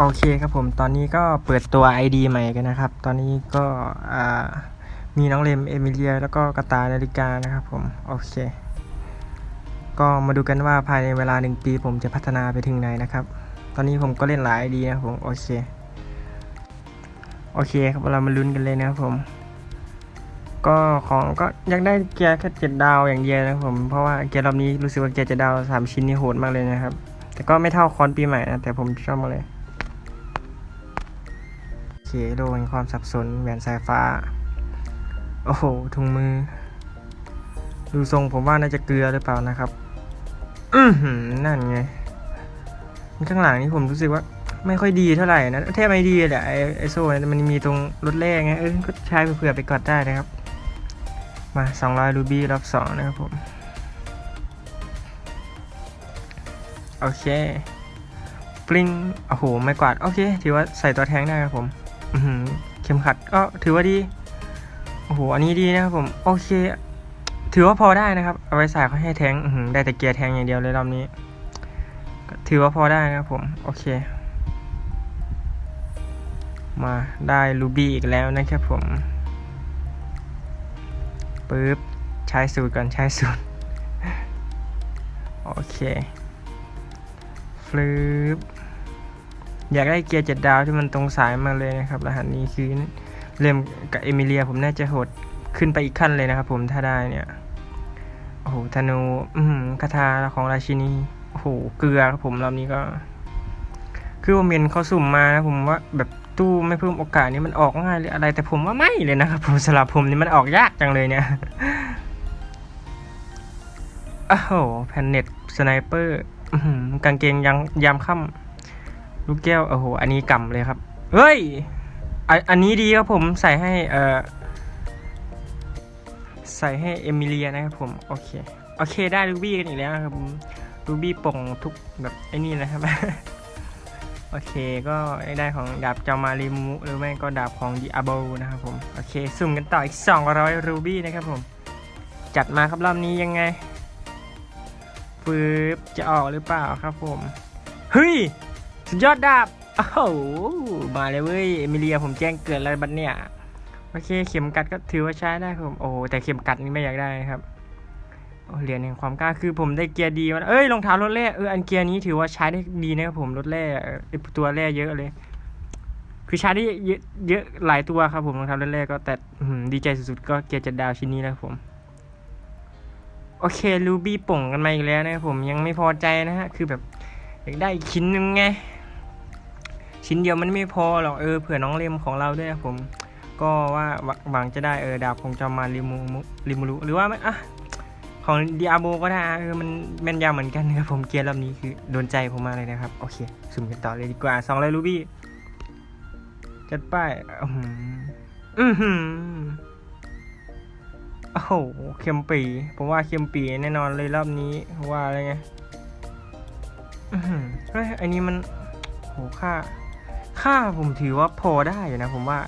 โอเคครับผม ตอนนี้ก็เปิดตัว ID ใหม่กันนะครับ ตอนนี้ก็มีน้องเลมเอมิเลีย แล้วก็กระตานาฬิกานะครับผม โอเค ก็มาดูกันว่าภายในเวลาหนึ่งปีผมจะพัฒนาไปถึงไหนนะครับ ตอนนี้ผมก็เล่นหลาย ID นะครับผม โอเค โอเคครับ เรามาลุ้นกันเลยนะครับผม ก็ของก็อยากได้เกียร์แค่เจ็ดดาวอย่างเดียวนะครับผม เพราะว่าเกียร์รอบนี้รู้สึกว่าเกียร์เจ็ดดาวสามชิ้นนี่โหดมากเลยนะครับ แต่ก็ไม่เท่าคอนปีใหม่นะ แต่ผมชอบมาเลย โอเคโดนความสับสนแหวนสายฟ้า โอ้โหถุงมือ ดูทรงผมว่าน่าจะเกลือหรือเปล่านะครับ อืนั่นไงข้างหลังนี่ผมรู้สึกว่าไม่ค่อยดีเท่าไหร่นะแทบไม่ดีเลยอะไอไอโซ่มันมีตรงรถแรกไงเออก็ใช้เผื่อไปกอนได้นะครับ มา 200รูบี้รอบสองนะครับผม โอเคปริงโอ้โห ไม่กวาด โอเค ถือว่าใส่ตัวแทงได้ครับผม เข็มขัดก็ถือว่าดี โอ้โห อันนี้ดีนะครับผม โอเค ถือว่าพอได้นะครับ เอาไว้ใส่เขาให้แทงอืได้แต่เกียร์แทงอย่างเดียวเลยรอบนี้ ถือว่าพอได้นะครับผม โอเค มาได้รูบี้อีกแล้วนะครับผมปึ๊บ ใช้สูตรก่อน ใช้สูตร โอเคฟลืบ อยากได้เกียร์เจ็ดดาวที่มันตรงสายมากเลยนะครับ รหัสนี้คือเล่มกับเอมิเลียผมน่าจะโหดขึ้นไปอีกขั้นเลยนะครับผมถ้าได้เนี่ย โอ้โหธนูอืมคาถาของราชินีโอ้โหเกลือครับผมรอบนี้ก็ คือผมเห็นเขาสุ่มมานะผมว่าแบบตู้ไม่เพิ่มโอกาสนี้มันออกง่ายหรืออะไร แต่ผมว่าไม่เลยนะครับผมสำหรับผมนี่มันออกยากจังเลยเนี่ยโอ้โหแผ่นเน็ตสไนเปอร์กางเกงยังยามค่ำ ลูกแก้วโอ้โห อันนี้กำเลยครับ เฮ้ย อันนี้ดีครับผมใส่ให้เอ่อใส่ให้เอมิเลียนะครับผม โอเค โอเคได้รูบี้กันอีกแล้วครับรูบี้ป่งทุกแบบไอ้นี่นะครับ โอเคก็ได้ของดาบจามาริมุหรือไม่ก็ดาบของดิอาโบนะครับผม โอเคสุ่มกันต่ออีก 200 รูบี้นะครับผม จัดมาครับรอบนี้ยังไงปึ๊บจะออกหรือเปล่าครับผม เฮ้ย ยอดดาบโอ้โหมาเลยเว้ย เอมิเลียผมแจ้งเกิดอะไรบัดเนี่ย โอเค เข็มกัดก็ถือว่าใช้ได้ครับผม โอ้แต่เข็มกัดนี่ไม่อยากได้ครับโอ้เหรียญแห่งความกล้าคือผมได้เกียร์ดีมาเอ้ยรองเท้ารถแร่เอออันเกียร์นี้ถือว่าใช้ได้ดีนะครับผมรถแร่ไอตัวแร่เยอะเลย คือใช้ได้เยอะเยอะหลายตัวครับผมรองเท้ารถแร่ก็แต่ดีใจสุดๆก็เกียร์จัดดาวชิ้นนี้นะครับผมโอเคลูบี้ป่งกันมาอีกแล้วนะครับผมยังไม่พอใจนะฮะคือแบบอยากได้อีกชิ้นนึงไง ชิ้นเดียวมันไม่พอหรอกเออเผื่อน้องเลมของเราด้วยผม ก็ว่าหวังจะได้เออดาบของจอมาริมูมุลิมูรุหรือว่าไม่อะของดิอาโบก็ได้เออมันแม่นยำเหมือนกันนะครับผมเกียร์ลำนี้คือโดนใจผมมากเลยนะครับ โอเคสุ่มกันต่อเลยดีกว่าสองเลยรูบี้จัดไปอื้อหืออือหือโอ้โหเค็มปี ผมว่าเค็มปีแน่นอนเลยรอบนี้ว่าอะไรไงอือหือเฮ้ยอันนี้มันโหค่า ค่าผมถือว่าพอได้อยู่นะผมว่า